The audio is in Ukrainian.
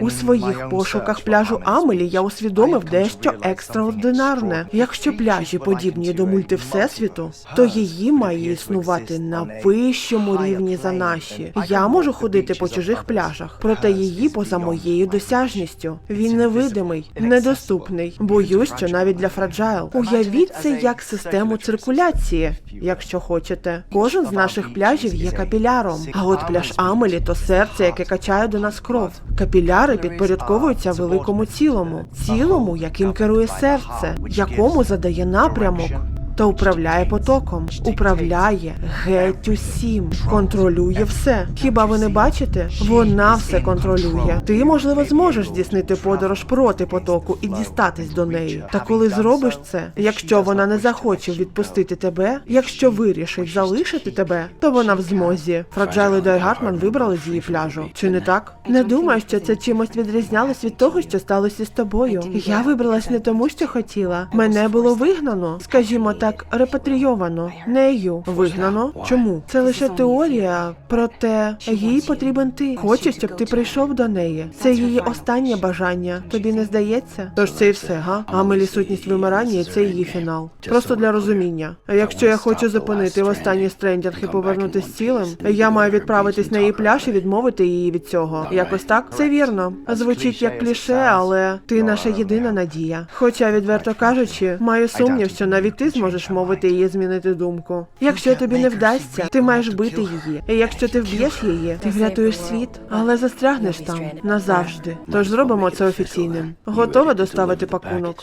У своїх пошуках пляжу Амелі я усвідомив дещо екстраординарне. Якщо пляжі подібні до мульти Всесвіту, то її має існувати на вищому рівні за наші. Я можу ходити по чужих пляжах, проте її поза моєю досяжністю. Він невидимий, недоступний. Боюсь, що навіть для фраджайл. Уявіть це як систему циркуляції, якщо хочете. Кожен з наших пляжів є капіляром. А от пляж Амелі то серце, яке качає до нас кров. Капіляри підпорядковуються великому цілому, цілому, яким керує серце, якому задає напрямок. Та управляє потоком, управляє геть усім, контролює все. Хіба ви не бачите? Вона все контролює. Ти, можливо, зможеш здійснити подорож проти потоку і дістатись до неї. Та коли зробиш це, якщо вона не захоче відпустити тебе, якщо вирішить залишити тебе, то вона в змозі. Фраджайл і Дай вибрали з її пляжу. Чи не так? Не думаю, що це чимось відрізнялось від того, що сталося з тобою. Я вибралась не тому, що хотіла. Мене було вигнано, скажімо так, репатрійовано. Нею вигнано. Чому? Це лише теорія, проте їй потрібен ти. Хоче, щоб ти прийшов до неї. Це її останнє бажання. Тобі не здається? Тож це і все, га? Амелі сутність вимирання, це її фінал. Просто для розуміння. Якщо я хочу зупинити останній стрендінг і повернутися цілим, я маю відправитись на її пляж і відмовити її від цього. Якось так? Це вірно. Звучить як кліше, але ти наша єдина надія. Хоча, відверто кажучи, маю сумнів, що навіть ти зможеш мовити її змінити думку. Якщо тобі не вдасться, ти маєш бити її. І якщо ти вб'єш її, ти врятуєш світ, але застрягнеш там назавжди. Тож зробимо це офіційним. Готова доставити пакунок?